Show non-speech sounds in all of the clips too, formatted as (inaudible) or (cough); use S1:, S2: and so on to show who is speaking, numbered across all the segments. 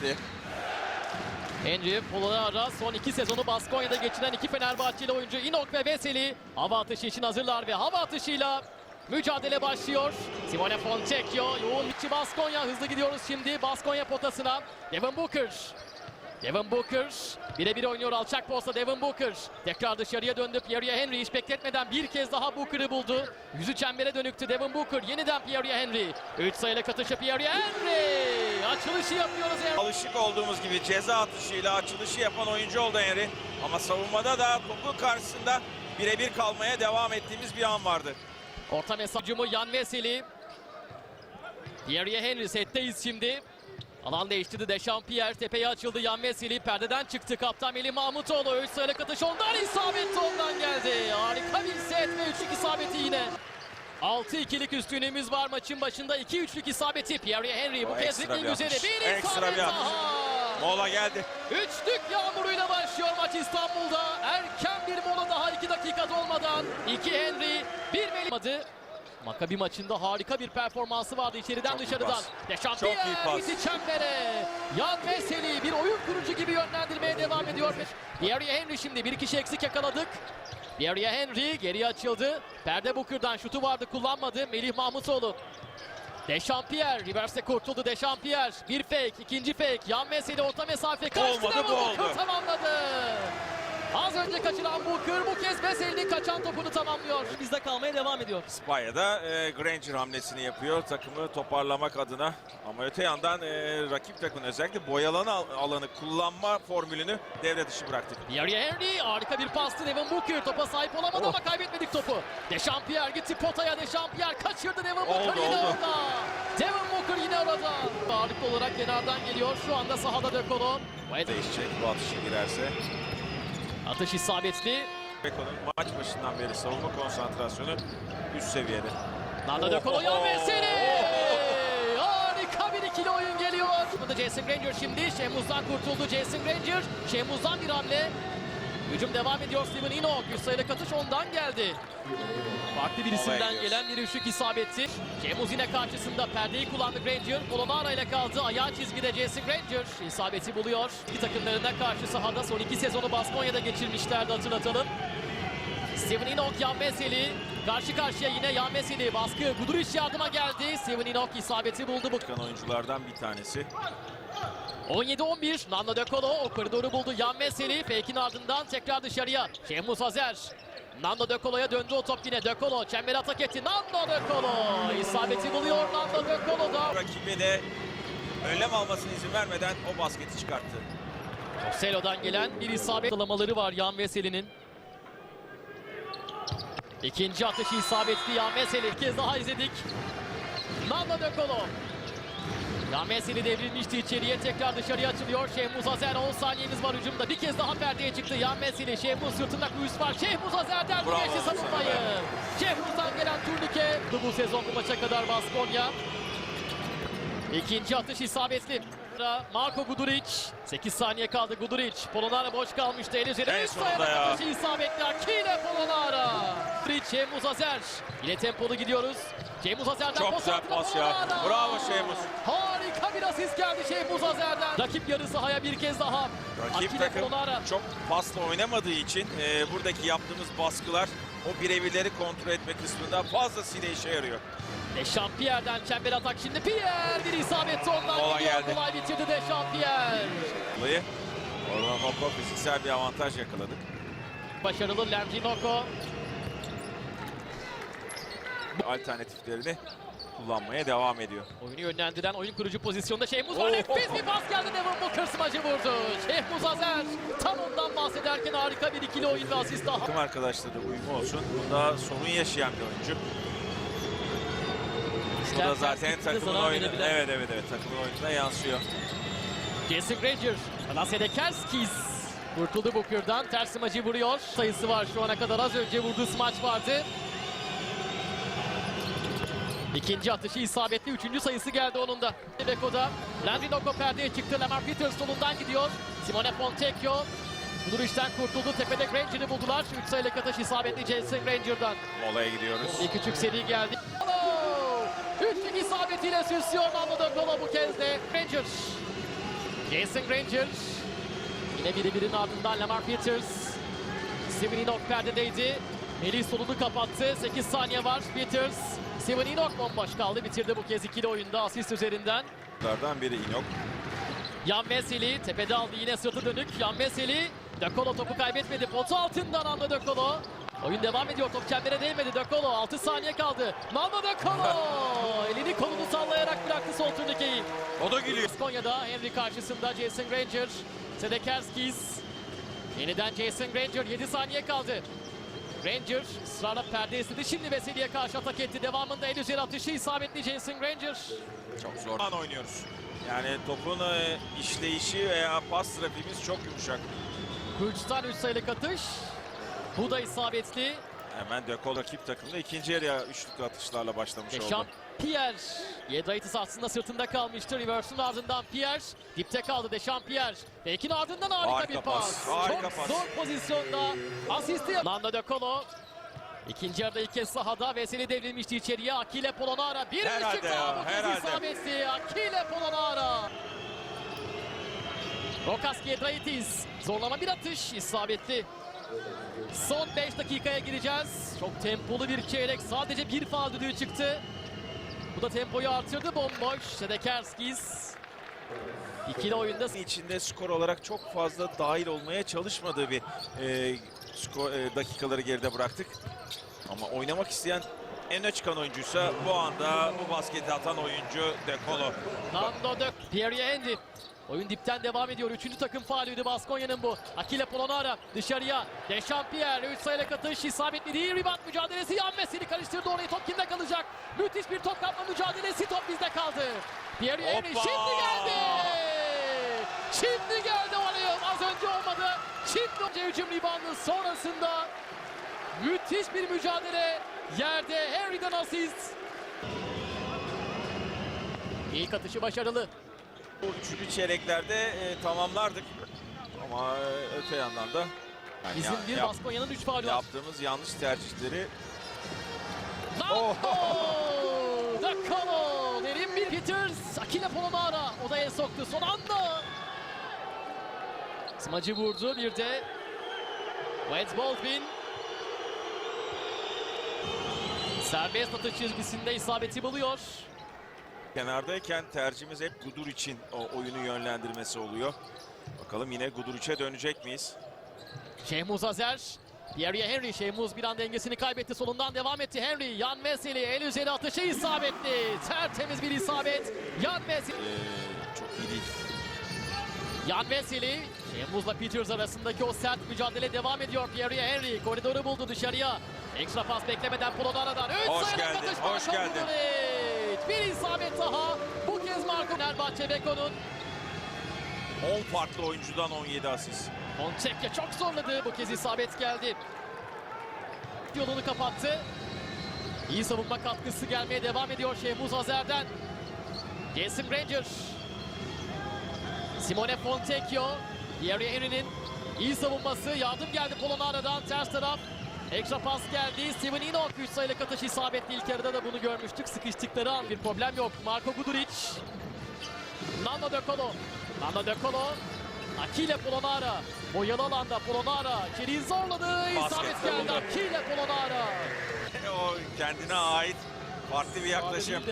S1: demişti.
S2: Henry Polonara son iki sezonu Baskonya'da geçiren iki Fenerbahçeli oyuncu Inok ve Veseli hava atışı için hazırlar ve hava atışıyla mücadele başlıyor. Simone Fontecchio yoğun içi Baskonya hızlı gidiyoruz şimdi Baskonya potasına. Devin Booker. Devin Booker birebir oynuyor alçak posta Devin Booker. Tekrar dışarıya döndü Pierre Henry hiç bekletmeden bir kez daha Booker'ı buldu. Yüzü çembere dönüktü Devin Booker yeniden Pierre Henry. 3 sayılı katışı Pierre Henry. Açılışı yapıyoruz.
S1: Alışık olduğumuz gibi ceza atışıyla açılışı yapan oyuncu oldu Henry. Ama savunmada da topu karşısında birebir kalmaya devam ettiğimiz bir an vardı.
S2: Orta mesajımı Yan Veseli. Pierre Henry setteyiz şimdi. Alan değiştirdi Dechampierre. Tepeye açıldı Yan Veseli. Perdeden çıktı kaptan Melih Mahmutoğlu. 3 sayılık atış ondan isabetli ondan geldi. Harika bir set ve 3'lük isabeti yine. 6-2'lik üstünlüğümüz var maçın başında. 2-3'lük isabeti Pierre Henry bu kez ritmin üzeri. Bir isabet daha.
S1: Mola geldi.
S2: Üçlük yağmuruyla başlıyor maç İstanbul'da. Erken bir mola daha 2 dakika dolmadan. 2 Henry, 1 Melih. Makabi maçında harika bir performansı vardı içeriden
S1: Çok
S2: dışarıdan.
S1: pas.
S2: iti çembere. Yan Meseli bir oyun kurucu gibi yönlendirmeye devam ediyor. Pierre Henry şimdi bir kişi eksik yakaladık. Pierre Henry geriye açıldı. Perde Booker'dan şutu vardı kullanmadı. Melih Mahmutoğlu. Dechampierre reverse kurtuldu Dechampierre. Bir fake, ikinci fake. Yan mesele orta mesafe. Kaçtı
S1: Olmadı, oldu.
S2: tamamladı. Az önce kaçıran Booker bu kez Veseli'nin kaçan topunu tamamlıyor.
S3: bizde kalmaya devam ediyor.
S1: Spanya'da e, Granger hamlesini yapıyor takımı toparlamak adına. Ama öte yandan e, rakip takımın özellikle boyalan al- alanı kullanma formülünü devre dışı bıraktık.
S2: Pierre Henry harika bir pastı Devin Booker topa sahip olamadı ama kaybetmedik topu. Dechampierre gitti potaya Dechampierre kaçırdı Devin Booker
S1: Oldu,
S2: yine
S1: oldu.
S2: orada. Devin Booker yine orada. Ağırlıklı olarak kenardan geliyor şu anda sahada De Colo.
S1: Değişecek bu atışa girerse.
S2: Atış isabetli.
S1: Beko'nun maç başından beri savunma konsantrasyonu üst seviyede.
S2: Nando De Colo yan mesele. Harika bir ikili oyun geliyor. Burada Jason Granger şimdi. Şemuz'dan kurtuldu Jason Granger. Şemuz'dan bir hamle. Hücum devam ediyor Steven Inok. Bir sayılık atış ondan geldi. Farklı bir isimden gelen bir üçlük isabeti. Şemuz yine karşısında perdeyi kullandı Granger. Polonara ile kaldı. Ayağı çizgide Jason Granger. isabeti buluyor. İki takımlarına karşı sahada son iki sezonu Baskonya'da geçirmişlerdi hatırlatalım. Steven Inok Yan Meseli. Karşı karşıya yine Yan Meseli. Baskı Guduric yardıma geldi. Steven Inok isabeti buldu bu.
S1: Çıkan oyunculardan bir tanesi.
S2: 17-11 Nando De Colo o koridoru buldu Yan Meseli fake'in ardından tekrar dışarıya Şehmus Azer Nando De Colo'ya döndü o top yine De Colo çembere atak etti Nando De Colo isabeti buluyor Nando De Colo da
S1: Rakibe de önlem almasına izin vermeden o basketi çıkarttı.
S2: Selo'dan gelen bir isabet alamaları var Yan Veseli'nin İkinci atışı isabetli Yan Veseli. Bir kez daha izledik. Nando De Colo. Yan Veseli devrilmişti içeriye. Tekrar dışarıya açılıyor. Şehmuz Azer 10 saniyemiz var hücumda. Bir kez daha perdeye çıktı Yan Veseli. Şehmuz sırtında kuyus var. Şehmuz Azer'den
S1: Bravo
S2: geçti savunmayı. Şehmuz'dan gelen turnike. Bu sezon bu maça kadar Baskonya. İkinci atış isabetli. Marko Guduric. 8 saniye kaldı Guduric. Polonara boş kalmıştı. El üzerine
S1: En sonunda ya.
S2: isabetli. Akile Polonara. Guduric, Şemuz Azer. Yine tempolu gidiyoruz. Şemuz Azer'den
S1: Çok güzel pas ya.
S2: Polonara.
S1: Bravo Şemuz.
S2: Harika bir asist geldi Şemuz Azer'den. Rakip yarı sahaya bir kez daha.
S1: Rakip
S2: Akile
S1: takım
S2: Polonara.
S1: çok pasla oynamadığı için e, buradaki yaptığımız baskılar o birebirleri kontrol etme kısmında fazlasıyla işe yarıyor.
S2: Dechampierre'den çember atak şimdi. Pierre bir isabet ondan
S1: Kolay
S2: gidiyor.
S1: geldi.
S2: Kolay bitirdi Dechampierre.
S1: Dolayı oradan Noko fiziksel bir avantaj yakaladık.
S2: Başarılı Lerginoko.
S1: Alternatiflerini kullanmaya devam ediyor.
S2: Oyunu yönlendiren oyun kurucu pozisyonda Şehmuz var.
S1: Oh,
S2: Nefis
S1: oh,
S2: bir pas geldi Devon Booker smacı vurdu. Şehmuz Azer tam ondan bahsederken harika bir ikili oyun ve asist daha.
S1: Takım arkadaşları da uyumu olsun. Bunda sorun yaşayan bir oyuncu. Bu da zaten takımın oyunu. Evet evet evet takımın oyununa yansıyor.
S2: Jason Granger, Alasya Kerskis. Kurtuldu Booker'dan. Ters smacı vuruyor. Sayısı var şu ana kadar az önce vurduğu smaç vardı. İkinci atışı isabetli. Üçüncü sayısı geldi onun da. Beko'da. Landinoko perdeye çıktı. Lamar Peters solundan gidiyor. Simone Fontecchio. Duruştan kurtuldu. Tepede Granger'ı buldular. Üç sayılık atış isabetli Jason Granger'dan.
S1: Molaya gidiyoruz.
S2: Bir küçük seri geldi. Üçlük isabetiyle süslüyor De Colo bu kez de. Granger. Jason Granger. Yine biri birinin ardından Lamar Peters. Enoch perdedeydi. Melih solunu kapattı. 8 saniye var. Peters. Enoch bomboş kaldı. Bitirdi bu kez ikili oyunda asist üzerinden.
S1: Lardan biri Inok.
S2: Yan Veseli tepede aldı yine sırtı dönük. Yan Veseli De Colo topu kaybetmedi. Potu altından anda De Colo. Oyun devam ediyor. Top çembere değmedi. De Colo 6 saniye kaldı. De Colo elini kolunu sallayarak bıraktı sol turnikeyi.
S1: O da gülüyor.
S2: Konya'da Henry karşısında Jason Granger. Sedekerskis. Yeniden Jason Granger 7 saniye kaldı. Granger ısrarla perde istedi. Şimdi Veseli'ye karşı atak etti. Devamında el üzeri atışı isabetli Jason Granger.
S1: Çok zor an oynuyoruz. Yani topun e, işleyişi veya pas trafiğimiz çok yumuşak.
S2: Kılıç'tan 3 sayılık atış. Bu da isabetli.
S1: Hemen De Colo rakip takımda ikinci yarıya üçlük atışlarla başlamış
S2: Deşan
S1: oldu.
S2: Pierre. Yedraitis aslında sırtında kalmıştı. Reverse'ın ardından Pierre. Dipte kaldı Deşan Pierre. Bekin ardından harika,
S1: Harika
S2: bir
S1: pas,
S2: pas.
S1: harika
S2: Çok
S1: pas.
S2: zor pozisyonda. Asisti. Nando De Colo. İkinci yarıda ilk kez sahada. Veseli devrilmişti içeriye. Akile Polonara. Bir ışık daha bu kez isabetli. Akile Polonara. Rokas Yedraitis. Zorlama bir atış. isabetli. Son 5 dakikaya gireceğiz. Çok tempolu bir çeyrek. Sadece bir faal düdüğü çıktı. Bu da tempoyu artırdı bomboş. Sedekerskis. İkili oyunda
S1: içinde skor olarak çok fazla dahil olmaya çalışmadığı bir e, skor, e, dakikaları geride bıraktık. Ama oynamak isteyen en öne çıkan oyuncuysa bu anda bu basketi atan oyuncu De Colo.
S2: Nando Dök. Pierre Henry. Oyun dipten devam ediyor. Üçüncü takım faulüydü Baskonya'nın bu. Akile Polonara dışarıya. Dechampierre 3 sayılık atış isabetli değil. Rebound mücadelesi. Yan Veseli karıştırdı orayı. Top kimde kalacak? Müthiş bir top kapma mücadelesi. Top bizde kaldı. Pierre Henry şimdi geldi. Şimdi geldi Valium. Az önce olmadı. Şimdi hücum reboundu sonrasında müthiş bir mücadele. Yerde Henry'den asist. İlk atışı başarılı.
S1: Bu üçüncü çeyreklerde e, tamamlardık. Ama e, öte yandan da yani
S2: Bizim
S1: ya-
S2: bir
S1: yap-
S2: Baskonya'nın 3 faulü var.
S1: yaptığımız yanlış tercihleri
S2: Nando! Dakalo! Derin bir Peters. Akile Polonara. O da el soktu son anda. Smacı vurdu. Bir de Wade Baldwin. Serbest atış çizgisinde isabeti buluyor.
S1: Kenardayken tercihimiz hep Gudur için o oyunu yönlendirmesi oluyor. Bakalım yine Guduric'e dönecek miyiz?
S2: Şehmuz Azer. Pierre Henry. Şehmuz bir an dengesini kaybetti. Solundan devam etti. Henry. Yan Veseli. El üzeri atışı isabetli. Tertemiz bir isabet. Yan Veseli.
S1: Ee, çok iyi değil.
S2: Yan Veseli, Şehmuz'la Peters arasındaki o sert mücadele devam ediyor. Pierre Henry koridoru buldu dışarıya. Ekstra pas beklemeden Polonara'dan. Üç
S1: Hoş geldin, hoş geldin.
S2: Guduric. Bir isabet daha. Bu kez Marco Fenerbahçe Beko'nun.
S1: 10 farklı oyuncudan 17 asist.
S2: Fonseca çok zorladı. Bu kez isabet geldi. Yolunu kapattı. İyi savunma katkısı gelmeye devam ediyor Şehmuz Azer'den. Jason Granger. Simone Fontecchio. Pierre Henry'nin iyi savunması. Yardım geldi Polonara'dan. Ters taraf. Ekstra pas geldi. Steven Enoch 3 sayılık atış isabetli. İlk yarıda da bunu görmüştük. Sıkıştıkları an bir problem yok. Marco Guduric. Nando De Colo. Nando De Colo. Akile Polonara. Boyalı alanda Polonara. İçeriği zorladı. İsabet geldi. Akile Polonara. (laughs)
S1: o kendine ait farklı bir yaklaşım.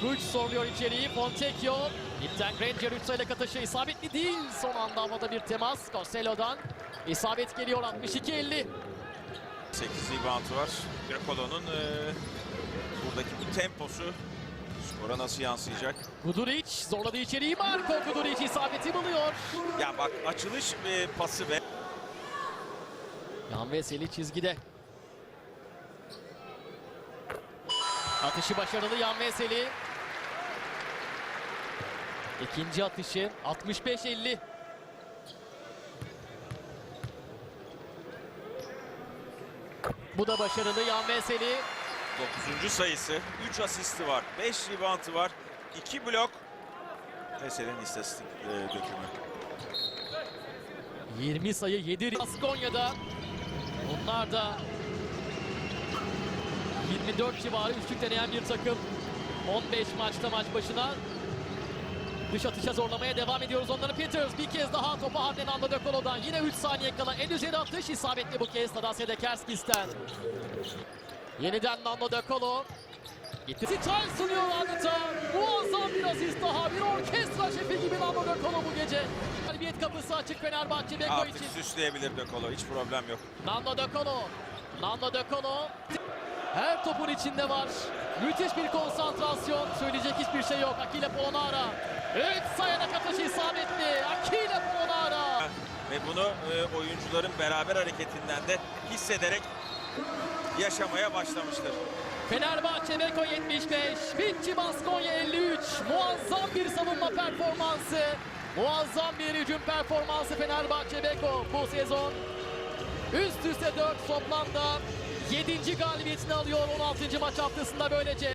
S2: Kuç soruluyor içeriği. Fontecchio. İpten Granger 3 sayılık atışı isabetli değil. Son anda havada bir temas. Costello'dan. İsabet geliyor 62-50.
S1: 8 reboundu var. Grecolo'nun e, buradaki bu temposu skora nasıl yansıyacak?
S2: Guduric zorladı içeriği. Marco Guduric isabeti buluyor.
S1: Ya bak açılış e, pası ve
S2: Yan Veseli çizgide. Atışı başarılı Yan Veseli. İkinci atışı 65-50. Bu da başarılı Yan Veseli.
S1: 9. sayısı. 3 asisti var. 5 reboundu var. 2 blok. Meselenin istatistik e, dökümü.
S2: 20 sayı 7 Baskonya'da. Onlar da 24 civarı üçlük deneyen bir takım. 15 maçta maç başına Dış atışa zorlamaya devam ediyoruz onları Peters. Bir kez daha topu Harden Ando De Colo'dan. Yine 3 saniye kala en üzeri atış isabetli bu kez Tadas Sedekerskis'ten. Yeniden Nando De Colo. Gitti. Style sunuyor adeta. Muazzam bir asist daha. Bir orkestra şefi gibi Nando De Colo bu gece. Galibiyet kapısı açık Fenerbahçe Beko
S1: Artık
S2: için.
S1: süsleyebilir De Colo. Hiç problem yok.
S2: Nando De Colo. Nando De Colo. Her topun içinde var. Müthiş bir konsantrasyon. Söyleyecek hiçbir şey yok. Akile Polonara. Evet sayanak atışı isabetli. Akile Polonara.
S1: Ve bunu e, oyuncuların beraber hareketinden de hissederek yaşamaya başlamıştır.
S2: Fenerbahçe Beko 75. Vichy Baskonya 53. Muazzam bir savunma performansı. Muazzam bir hücum performansı Fenerbahçe Beko bu sezon. Üst üste 4 toplamda 7. galibiyetini alıyor 16. maç haftasında böylece.